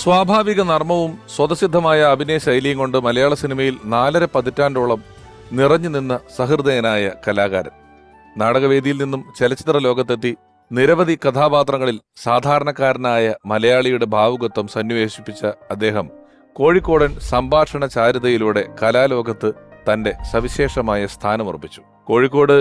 സ്വാഭാവിക നർമ്മവും സ്വതസിദ്ധമായ അഭിനയ ശൈലിയും കൊണ്ട് മലയാള സിനിമയിൽ നാലര പതിറ്റാണ്ടോളം നിറഞ്ഞു നിന്ന സഹൃദയനായ കലാകാരൻ. നാടകവേദിയിൽ നിന്നും ചലച്ചിത്ര ലോകത്തെത്തി നിരവധി കഥാപാത്രങ്ങളിൽ സാധാരണക്കാരനായ മലയാളിയുടെ ഭാവുകത്വം സന്നിവേശിപ്പിച്ച അദ്ദേഹം കോഴിക്കോടൻ സംഭാഷണ ചാരുതയിലൂടെ കലാലോകത്ത് തന്റെ സവിശേഷമായ സ്ഥാനമുറപ്പിച്ചു. കോഴിക്കോട്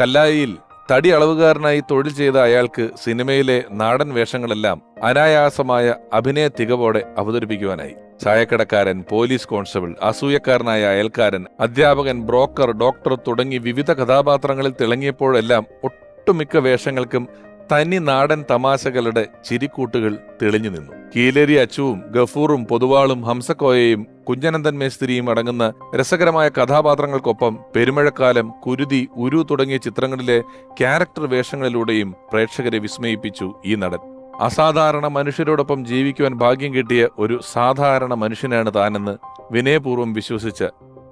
കല്ലായിയിൽ തടി അളവുകാരനായി തൊഴിൽ ചെയ്ത അയാൾക്ക് സിനിമയിലെ നാടൻ വേഷങ്ങളെല്ലാം അനായാസമായ അഭിനയ തികവോടെ അവതരിപ്പിക്കുവാനായി. ചായക്കടക്കാരൻ പോലീസ് കോൺസ്റ്റബിൾ അസൂയക്കാരനായ അയൽക്കാരൻ അധ്യാപകൻ ബ്രോക്കർ ഡോക്ടർ തുടങ്ങി വിവിധ കഥാപാത്രങ്ങളിൽ തിളങ്ങിയപ്പോഴെല്ലാം ഒട്ടുമിക്ക വേഷങ്ങൾക്കും തനി നാടൻ തമാശകളുടെ ചിരിക്കൂട്ടുകൾ തെളിഞ്ഞു നിന്നു. കീലേരി അച്ചുവും ഗഫൂറും പൊതുവാളും ഹംസക്കോയയും കുഞ്ഞനന്ദൻ മേസ്തിരിയും അടങ്ങുന്ന രസകരമായ കഥാപാത്രങ്ങൾക്കൊപ്പം പെരുമഴക്കാലം കുരുതി ഉരു തുടങ്ങിയ ചിത്രങ്ങളിലെ ക്യാരക്ടർ വേഷങ്ങളിലൂടെയും പ്രേക്ഷകരെ വിസ്മയിപ്പിച്ചു ഈ നടൻ. അസാധാരണ മനുഷ്യരോടൊപ്പം ജീവിക്കുവാൻ ഭാഗ്യം കിട്ടിയ ഒരു സാധാരണ മനുഷ്യനാണ് താനെന്ന് വിനയപൂർവം വിശ്വസിച്ച്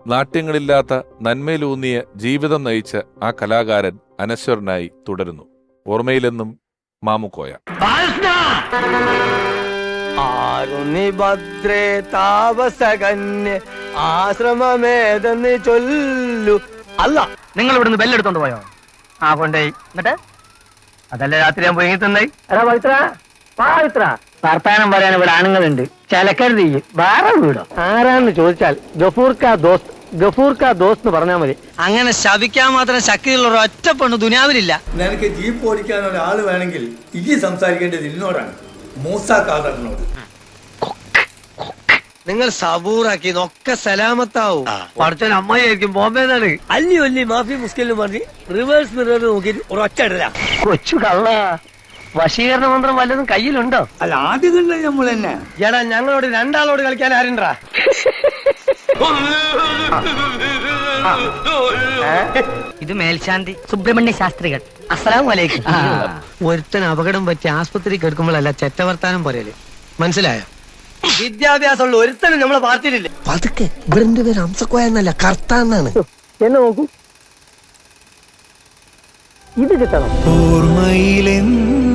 നാട്യങ്ങളില്ലാത്ത നന്മയിലൂന്നിയ ജീവിതം നയിച്ച ആ കലാകാരൻ അനശ്വരനായി തുടരുന്നു. ഓർമ്മയിലെന്നും മാമുക്കോയ. ആരുണി ഭദ്രേ താപസകന്യ ആശ്രമമേതെന്ന് ചൊല്ലു. അല്ല നിങ്ങൾ ഇവിടുന്ന് ബെല്ലെടുത്തോണ്ട് പോയോ? ആ കൊണ്ടേയി എന്നിട്ട്? അതല്ലേ രാത്രി ഞാൻ പോയി തന്നായി എടാ പവിത്ര പവിത്ര. വർത്താനം പറയാൻ ഇവിടെ ആണുങ്ങളുണ്ട്. ചലക്കരുത് വേറെ വീടോ? ആരാന്ന് ചോദിച്ചാൽ ഗഫൂർക്ക ദോസ്ത്. ഗഫൂർക്ക ദോസ് എന്ന് പറഞ്ഞാൽ മതി. അങ്ങനെ ശപിക്കാൻ മാത്രം ശക്തിയുള്ള ഒരു ഒറ്റ പെണ്ണ് ദുനിയാവിലില്ല. നിനക്ക് ജീപ്പ് ഓടിക്കാൻ ഒരാൾ വേണമെങ്കിൽ ഇനി സംസാരിക്കേണ്ടത് ഇന്നോടാണ്. മൂസ കാദറിനോട് നിങ്ങൾ സബൂറാക്കി ഒക്കെ സലാമത്താവും. പഠിച്ചാൽ അമ്മായിരിക്കും ബോംബെന്നാണ്. അല്ലി ഒല്ലി മാഫി മുസ്കിലും പറഞ്ഞ് റിവേഴ്സ് മിറർ നോക്കി ഒരു ഒറ്റ ഇടല. കൊച്ചു കള്ള. വശീകരണ മന്ത്രം വല്ലതും കയ്യിലുണ്ടോ? അല്ല ആദ്യം കണ്ടത് നമ്മൾ തന്നെ. എടാ ഞങ്ങളോട് രണ്ടാളോട് കളിക്കാൻ ആരുണ്ടാ? ഇത് മേൽശാന്തി സുബ്രഹ്മണ്യ ശാസ്ത്രികൾ. അസ്സലാം വലൈക്കും ഒരുത്തൻ അപകടം പറ്റി ആസ്പത്രി കിടക്കുമ്പോഴല്ല ചെറ്റവർത്താനം പോലെ മനസ്സിലായോ? വിദ്യാഭ്യാസമുള്ള ഒരുത്തനും നമ്മളെ പാർട്ടിയിലില്ല. പതുക്കെ ഇവരുടെ പേര് ഹംസക്കോയെന്നല്ല കർത്താന്നാണ്. എന്നെ നോക്കൂ. ഇത് കിട്ടണം. ഓർമ്മയിലെന്നും